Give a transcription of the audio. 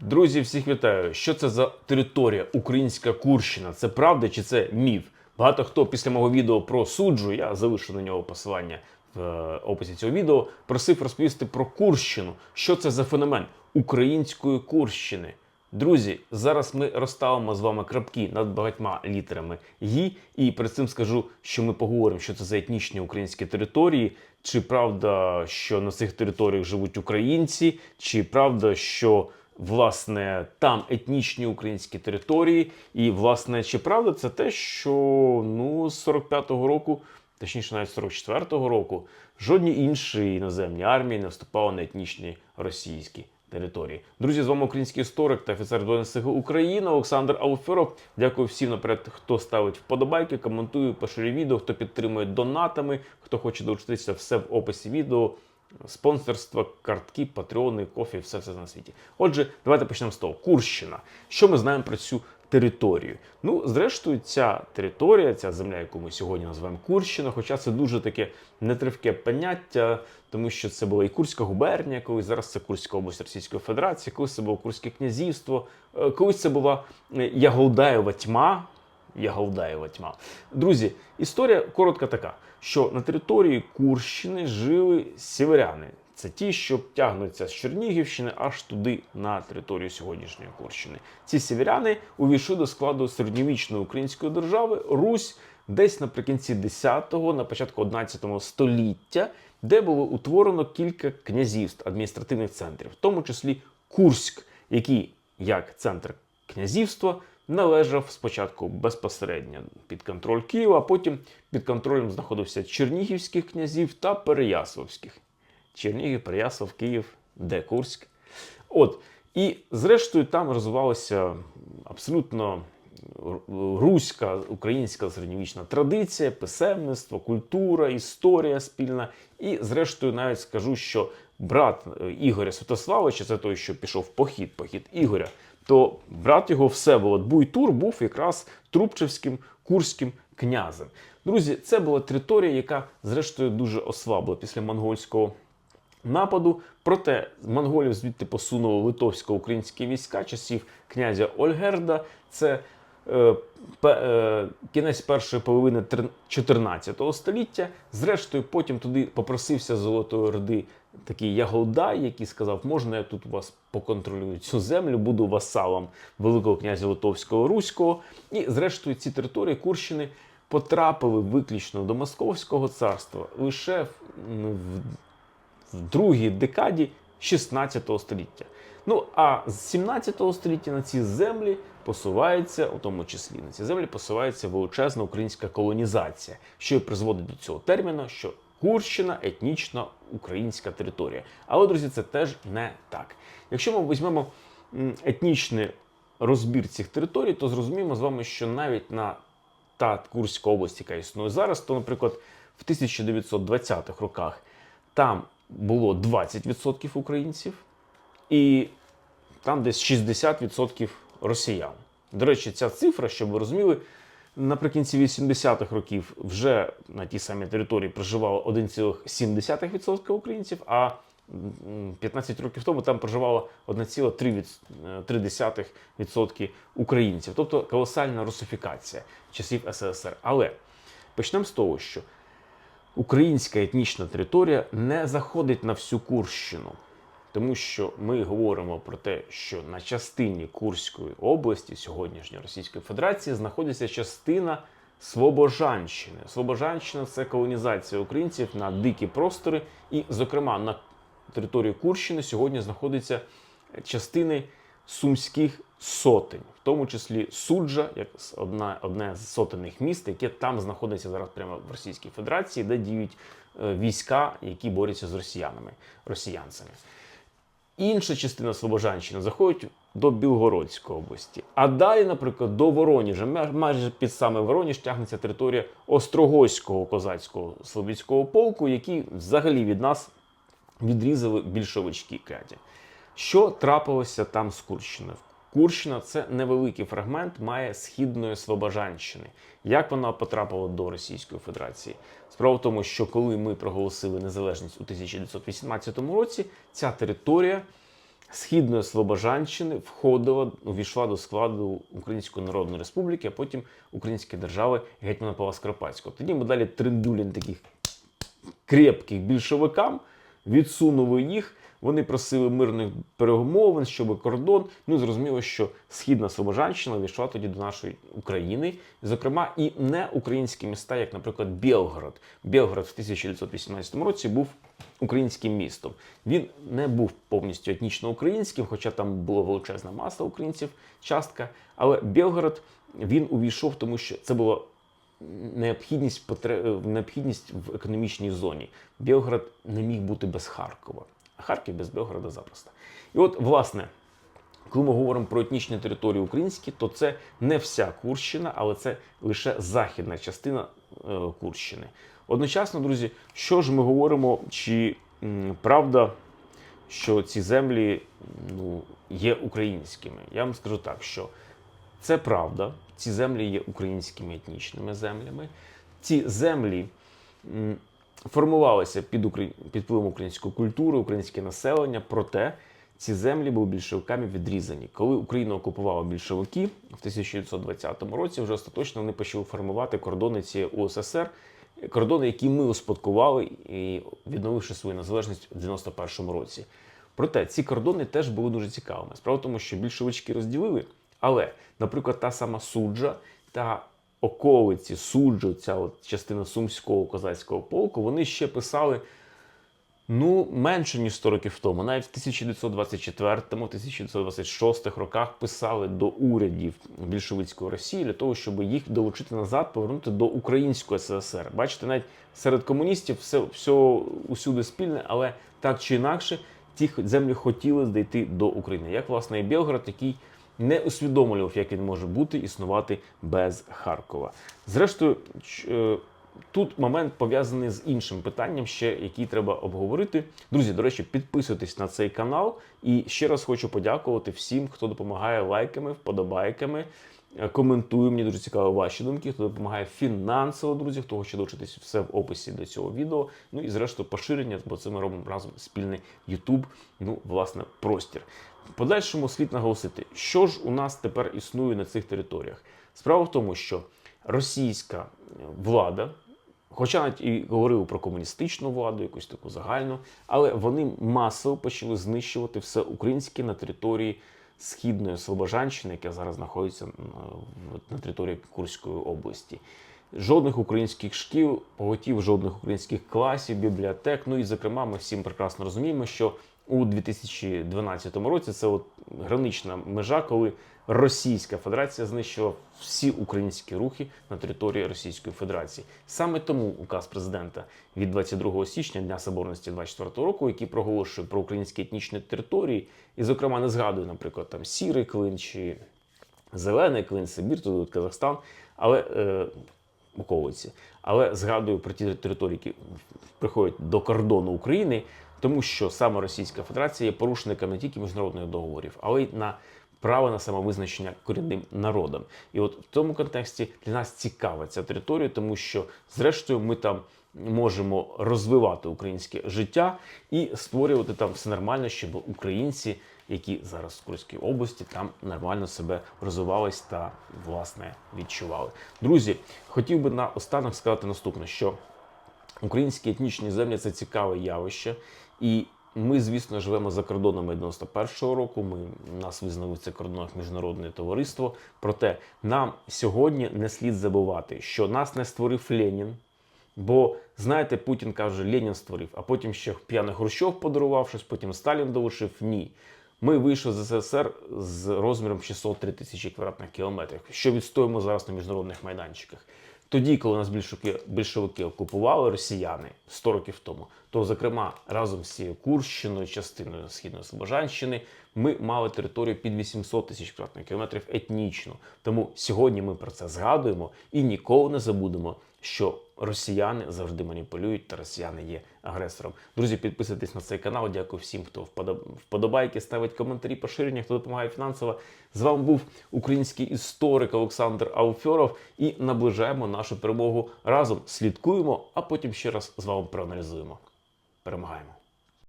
Друзі, всіх вітаю. Що це за територія українська Курщина? Це правда чи це міф? Багато хто після мого відео про суджу, я залишу на нього посилання в е, описі цього відео, просив розповісти про Курщину. Що це за феномен української Курщини? Друзі, зараз ми розставимо з вами крапки над багатьма літерами «ї», і перед цим скажу, що ми поговоримо, що це за етнічні українські території. Чи правда, що на цих територіях живуть українці, чи правда, що власне там етнічні українські території, і власне чи правда це те, що ну з 45-го року, точніше навіть з 44-го року, жодні інші іноземні армії не вступали на етнічні російські території. Друзі, з вами український історик та офіцер сил України Олександр Ауферов. Дякую всім наперед, хто ставить вподобайки, коментує, поширює відео, хто підтримує донатами, хто хоче долучитися, все в описі відео. Спонсорство, картки, патреони, кофі, все все на світі. Отже, давайте почнемо з того. Курщина. Що ми знаємо про цю територію? Ну, зрештою, ця територія, ця земля, яку ми сьогодні називаємо Курщина, хоча це дуже таке нетривке поняття, тому що це була і Курська губернія, колись зараз це Курська область Російської Федерації, колись це було Курське князівство, е, колись це була е, Яголдаєва тьма. Яговдаєва тьма. Друзі, історія коротка така, що на території Курщини жили сіверяни. Це ті, що тягнуться з Чернігівщини аж туди на територію сьогоднішньої Курщини. Ці сіверяни увійшли до складу середньовічної української держави Русь десь наприкінці 10-го, на початку 11-го століття, де було утворено кілька князівств, адміністративних центрів, в тому числі Курськ, який як центр князівства належав спочатку безпосередньо під контроль Києва, а потім під контролем знаходився Чернігівських князів та Переяславських. Чернігів, Переяслав, Київ, де. От. І зрештою там розвивалася абсолютно руська українська середньовічна традиція, писемництво, культура, історія спільна. І, зрештою, навіть скажу, що брат е, Ігоря Святославовича, це той, що пішов в похід, похід Ігоря, то брат його Всеволод Буйтур був якраз Трубчевським курським князем. Друзі, це була територія, яка, зрештою, дуже ослабла після монгольського нападу. Проте монголів звідти посунули литовсько-українські війська часів князя Ольгерда. Це кінець першої половини 14 століття. Зрештою, потім туди попросився Золотої Орди такий Яголдай, який сказав, можна я тут вас поконтролюю цю землю, буду васалом Великого князя Литовського Руського. І зрештою ці території Курщини потрапили виключно до Московського царства лише в, ну, в в другій декаді 16 століття. Ну а з 17 століття на ці землі посувається, у тому числі на ці землі посувається величезна українська колонізація, що і призводить до цього терміну, що Курщина етнічна українська територія. Але, друзі, це теж не так. Якщо ми візьмемо етнічний розбір цих територій, то зрозуміємо з вами, що навіть на та Курська область, яка існує зараз, то, наприклад, в 1920-х роках там було 20% українців, і там десь 60% росіян. До речі, ця цифра, щоб ви розуміли, наприкінці 80-х років вже на тій самій території проживало 1,7% українців, а 15 років тому там проживало 1,3% українців. Тобто колосальна русифікація часів СРСР. Але почнемо з того, що українська етнічна територія не заходить на всю Курщину, тому що ми говоримо про те, що на частині Курської області сьогоднішньої Російської Федерації знаходиться частина Слобожанщини. Слобожанщина це колонізація українців на дикі простори, і, зокрема, на території Курщини сьогодні знаходяться частини сумських сотень, тому числі суджа, як одна, одне з сотенних міст, яке там знаходиться зараз прямо в Російській Федерації, де діють е, війська, які борються з росіянами, росіянцями. Інша частина Слобожанщини заходить до Білгородської області. А далі, наприклад, до Вороніжа, ма- майже під саме Вороніж тягнеться територія Острогойського козацького слобідського полку, який взагалі від нас відрізали більшовички кляті. Що трапилося там з Курщиною? Курщина це невеликий фрагмент має східної Слобожанщини. Як вона потрапила до Російської Федерації? Справа в тому, що коли ми проголосили незалежність у 1918 році, ця територія Східної Слобожанщини входила, увійшла до складу Української Народної Республіки, а потім Української держави гетьмана Павла Скоропадського. Тоді ми далі триндулін таких крепких більшовикам, відсунули їх. Вони просили мирних перемовин, щоб кордон. Ну зрозуміло, що східна Слобожанщина війшла тоді до нашої України, зокрема, і не українські міста, як, наприклад, Білгород. Білгород в 1918 році був українським містом. Він не був повністю етнічно українським, хоча там була величезна маса українців, частка. Але Білгород він увійшов, тому що це було необхідність потре- необхідність в економічній зоні. Білгород не міг бути без Харкова, Харків без Білгорода запросто. І от, власне, коли ми говоримо про етнічні території українські, то це не вся Курщина, але це лише західна частина е, Курщини. Одночасно, друзі, що ж ми говоримо, чи правда, що ці землі ну, є українськими? Я вам скажу так, що це правда. Ці землі є українськими етнічними землями. Ці землі формувалися під, Украї... під впливом української культури, українське населення. Проте ці землі були більшовиками відрізані. Коли Україну окупували більшовики в 1920 році, вже остаточно вони почали формувати кордони цієї УССР, кордони, які ми успадкували і відновивши свою незалежність в 91-му році. Проте ці кордони теж були дуже цікавими. Справа в тому, що більшовички розділили, але, наприклад, та сама суджа та околиці суджу, ця от частина сумського козацького полку, вони ще писали ну менше ніж 100 років тому. Навіть в 1924-1926 роках писали до урядів більшовицької Росії для того, щоб їх долучити назад, повернути до української СССР. Бачите, навіть серед комуністів все, все усюди спільне, але так чи інакше, ті землі хотіли дійти до України. Як власне і Білгород, який не усвідомлював, як він може бути існувати без Харкова. Зрештою, е, тут момент пов'язаний з іншим питанням, ще який треба обговорити. Друзі, до речі, підписуйтесь на цей канал. І ще раз хочу подякувати всім, хто допомагає лайками, вподобайками. Е, Коментує, мені дуже цікаво ваші думки, хто допомагає фінансово, друзі, хто хоче долучитись все в описі до цього відео. Ну і зрештою поширення, бо це ми робимо разом спільний YouTube, ну, власне, простір. В подальшому слід наголосити, що ж у нас тепер існує на цих територіях. Справа в тому, що російська влада, хоча навіть і говорили про комуністичну владу, якусь таку загальну, але вони масово почали знищувати все українське на території східної Слобожанщини, яка зараз знаходиться на, території Курської області. Жодних українських шкіл, поготів, жодних українських класів, бібліотек. Ну і зокрема, ми всім прекрасно розуміємо, що у 2012 році це от гранична межа, коли Російська Федерація знищила всі українські рухи на території Російської Федерації. Саме тому указ президента від 22 січня Дня Соборності 24 року, який проголошує про українські етнічні території, і, зокрема, не згадує, наприклад, там сірий клин чи зелений клин, Сибір, тут Казахстан, але е, околиці. Але згадую про ті території, які приходять до кордону України, тому що саме Російська Федерація є порушником не тільки міжнародних договорів, але й на право на самовизначення корінним народом. І от в тому контексті для нас цікава ця територія, тому що, зрештою, ми там можемо розвивати українське життя і створювати там все нормально, щоб українці, які зараз в Курській області, там нормально себе розвивались та власне відчували. Друзі, хотів би на останок сказати наступне: що українські етнічні землі це цікаве явище, і ми, звісно, живемо за кордонами 91-го року. Ми нас визнали в цих кордонах міжнародне товариство. Проте нам сьогодні не слід забувати, що нас не створив Ленін. Бо знаєте, Путін каже, Ленін створив, а потім ще п'яний Хрущов подарував щось, потім Сталін долучив. Ні. Ми вийшли з СССР з розміром 603 тисячі квадратних кілометрів, що відстоїмо зараз на міжнародних майданчиках. Тоді, коли нас більшовики, більшовики окупували росіяни 100 років тому, то, зокрема, разом з цією Курщиною, частиною Східної Слобожанщини, ми мали територію під 800 тисяч квадратних кілометрів етнічну. Тому сьогодні ми про це згадуємо і ніколи не забудемо, що росіяни завжди маніпулюють та росіяни є агресором. Друзі, підписуйтесь на цей канал. Дякую всім, хто вподоб- вподобайки, ставить коментарі, поширення, хто допомагає фінансово. З вами був український історик Олександр Ауфьоров і наближаємо нашу перемогу разом. Слідкуємо, а потім ще раз з вами проаналізуємо. Перемагаємо!